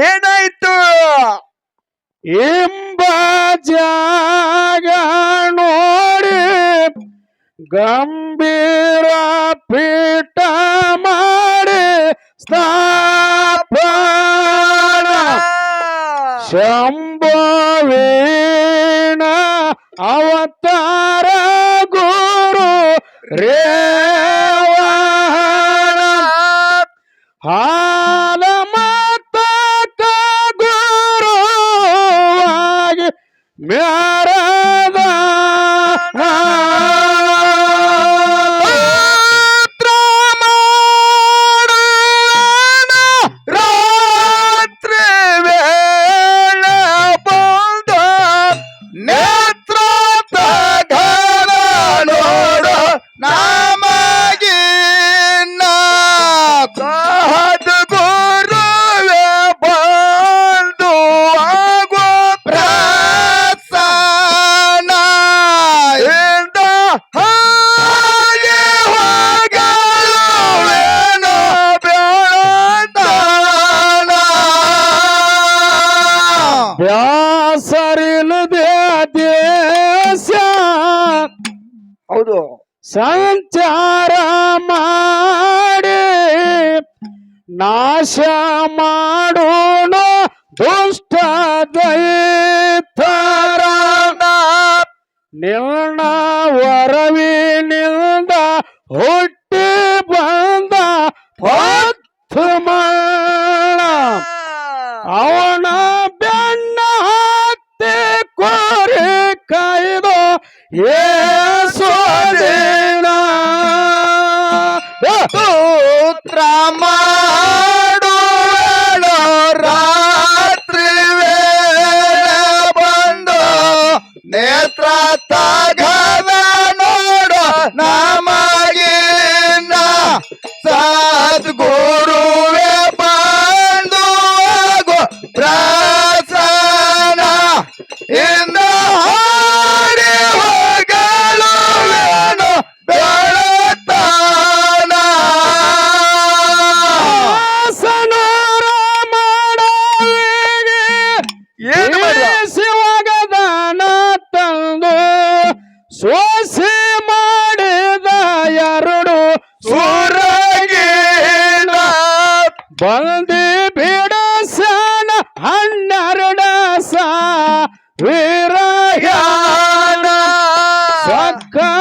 ಏನಾಯ್ತು? ಎಂಬ ಜಾಗ ನೋಡಿ ಗಂಭೀರ ಪೀಠ ಮಾಡಿ ಸ್ಥಾಪನ. ಶಂಭವೇಣ ಅವತಾರ ಗುರು ರೇ ಹಾ ಸಂಚಾರ ಮಾಡಿ ನಾಶ ಮಾಡೋಣ ದುಷ್ಟ ದೈತರ ವರವಿ ವರವಿನಿಂದ ಹುಟ್ಟಿ ಬಂದ ಹೊತ್ತು ಅವನ é tratada. Go. God.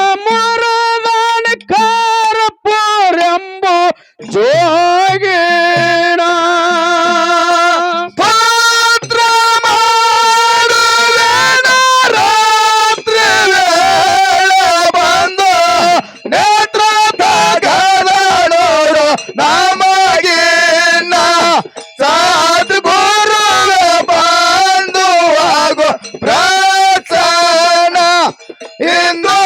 ಎಂದು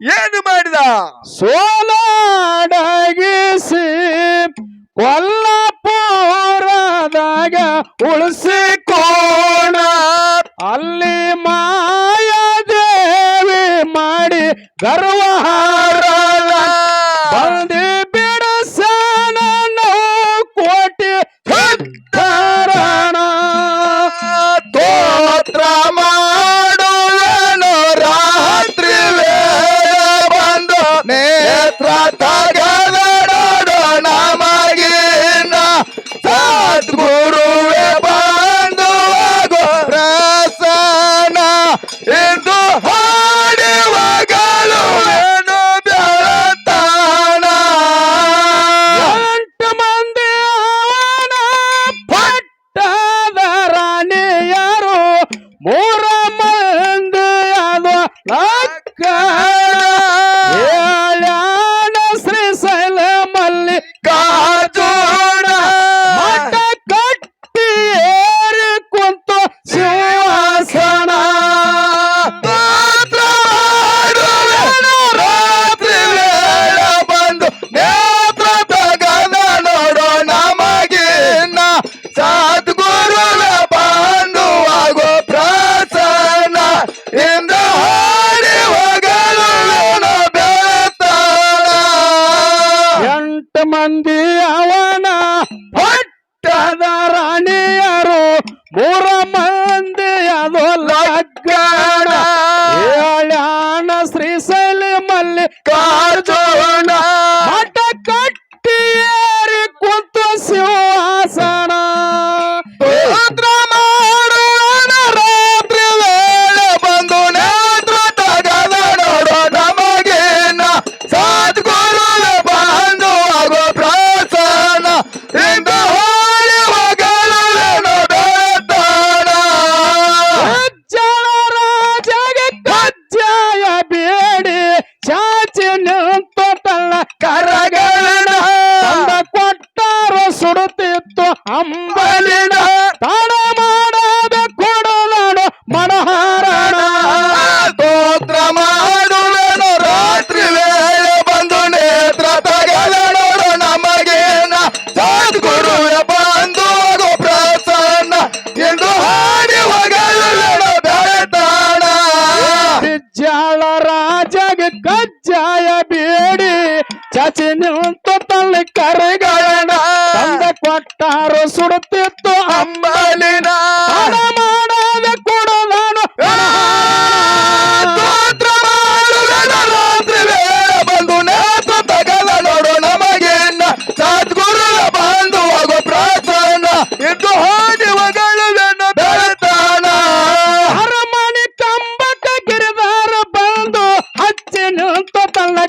ಏನು ಮಾಡಿದ? ಸೋಲಾಡಗಿಸಿ ಕೊಲ್ಲಪುರದಾಗ ಉಳಿಸಿ ಮಂದಿ ಅದೋ ಲಗ್ಗ ಒಳಗ ಕಜ್ಜಾಯ ಬೇಡಿ ಚಚಿ ನಿಂತ ತಲೆ ಕರೆಗಳಣ ತಂದ ಕೊಟ್ಟಾರು ಸುಡುತ್ತಿದ್ದ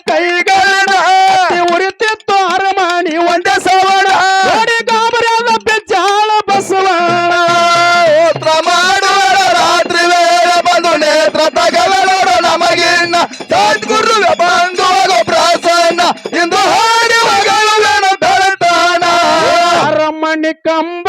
ಕೈಗಳ ಉರಿತಿತ್ತು ಅರಮಾನಿ ಒಂದೇ ಸವಳ ನೋಡಿ ಗಾಬರಿಯಾದ ಬೆಜ್ಜಾಳ ಬಸವಣ ನೇತ್ರ ಮಾಡುವ ರಾತ್ರಿ ವೇಳ ಬಂದು ನೇತ್ರ ತಗಲೋಡ ನಮಗಿನ್ನ. ಸದ್ಗುರು ಬಂಧುವಾಗ ಪ್ರಾಸನ್ನ ಇಂದು ಹಾಡುವ ಬೆಳತಾನ. ಅರಮಣಿ ಕಂಬ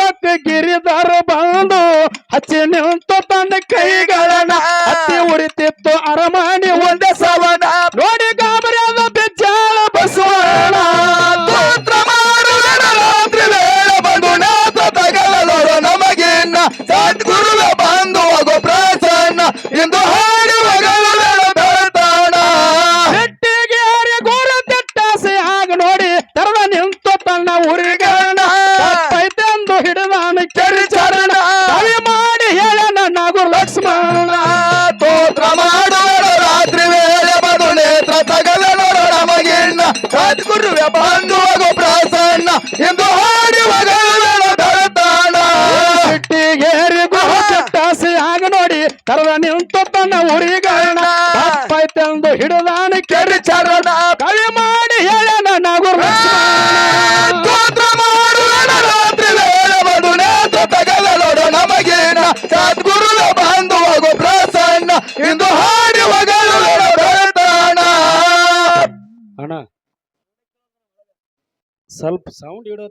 ಸ್ವಲ್ಪ ಸೌಂಡ್ ಇಡೋ